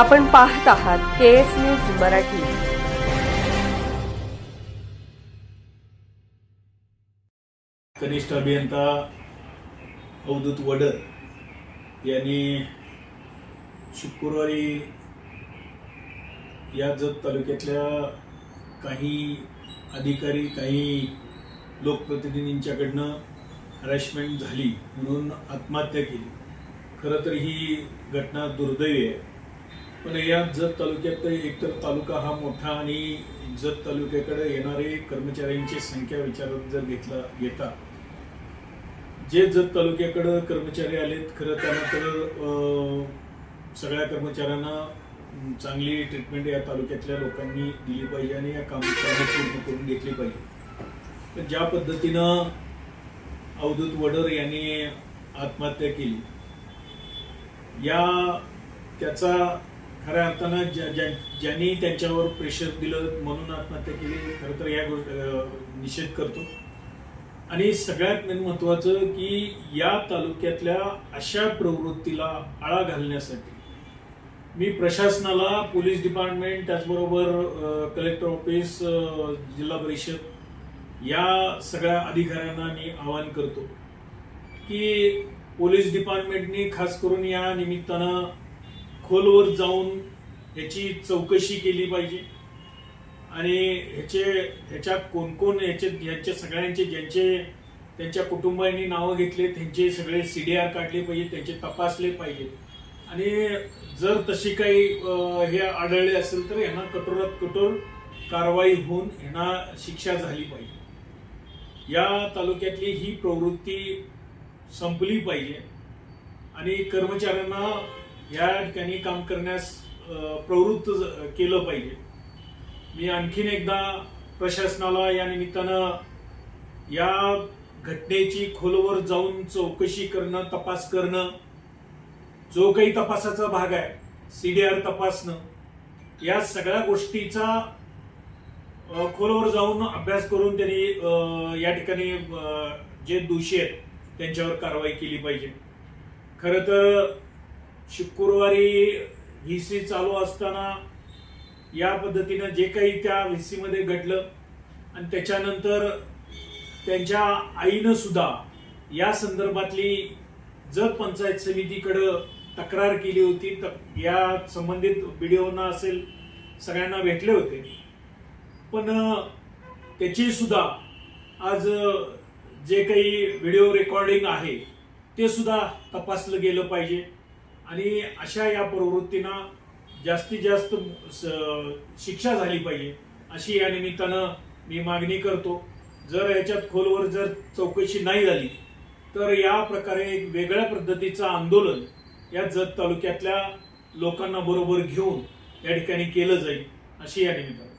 आपण पाहत आहात के एस न्यूज मराठी. कनिष्ठ अभियंता अवधूत वडर यांनी शुक्रवारी या जत तालुक्यातल्या काही अधिकारी काही लोकप्रतिनिधींच्याकडनं हरॅशमेंट झाली म्हणून आत्महत्या केली. खरं तर ही घटना दुर्दैवी आहे. पण या जत तालुक्यात एकतर तालुका हा मोठा आणि जत तालुक्याकडे येणारे कर्मचाऱ्यांची संख्या विचारात जर घेतला घेता जे जत तालुक्याकडं कर्मचारी आलेत खरं त्यांना तर अं, सगळ्या कर्मचाऱ्यांना चांगली ट्रीटमेंट या तालुक्यातल्या लोकांनी दिली पाहिजे आणि या काम पूर्ण करून घेतली पाहिजे. पण ज्या पद्धतीनं अवधूत वडर यांनी आत्महत्या केली या त्याचा खऱ्या अर्थानं ज्या- ज्यांनी त्यांच्यावर प्रेशर दिलं म्हणून आत्महत्या केली खरं तर या गोष्ट निषेध करतो. आणि सगळ्यात मेन महत्वाचं की या तालुक्यातल्या अशा प्रवृत्तीला आळा घालण्यासाठी मी प्रशासनाला पोलीस डिपार्टमेंट त्याचबरोबर कलेक्टर ऑफिस जिल्हा परिषद या सगळ्या अधिकाऱ्यांना मी आवाहन करतो की पोलीस डिपार्टमेंटनी खास करून या निमित्तानं खोलवर जाऊन याची चौकशी केली पाहिजे. आणि ह्याचे ह्याच्या कोण कोण याचे सगळ्यांचे ज्यांचे त्यांच्या कुटुंबांनी नावं घेतले त्यांचे सगळे सी डी आर काढले पाहिजे त्यांचे तपासले पाहिजे. आणि जर तशी काही हे आढळले असेल तर यांना कठोरात कठोर कारवाई होऊन यांना शिक्षा झाली पाहिजे. या तालुक्यातली ही प्रवृत्ती संपली पाहिजे. आणि कर्मचाऱ्यांना या ठिकाणी काम करण्यास प्रवृत्त केलं पाहिजे. मी आणखीन एकदा प्रशासनाला या निमित्तानं या घटनेची खोलवर जाऊन चौकशी करणं तपास करणं जो काही तपासाचा भाग आहे सी डी आर तपासणं या सगळ्या गोष्टीचा खोलवर जाऊन अभ्यास करून त्यांनी या ठिकाणी जे दोषी आहेत त्यांच्यावर कारवाई केली पाहिजे. खरं तर शुक्रवारी व्ही सी चालू असताना या पद्धतीनं जे काही त्या व्ही सीमध्ये घडलं आणि त्याच्यानंतर त्यांच्या आईनं सुद्धा या संदर्भातली जत पंचायत समितीकडं तक्रार केली होती त- या संबंधित व्हिडिओना असेल सगळ्यांना भेटले होते. पण त्याची सुद्धा आज जे काही व्हिडिओ रेकॉर्डिंग आहे ते सुद्धा तपासलं गेलं पाहिजे. आणि अशा या प्रवृत्तींना जास्तीत जास्त स- शिक्षा झाली पाहिजे. अशी या निमित्तानं मी मागणी करतो. जर याच्यात खोलवर जर चौकशी नाही झाली तर या प्रकारे एक वेगळ्या पद्धतीचं आंदोलन या जत तालुक्यातल्या लोकांना बरोबर घेऊन या ठिकाणी केलं जाईल अशी या निमित्तानं.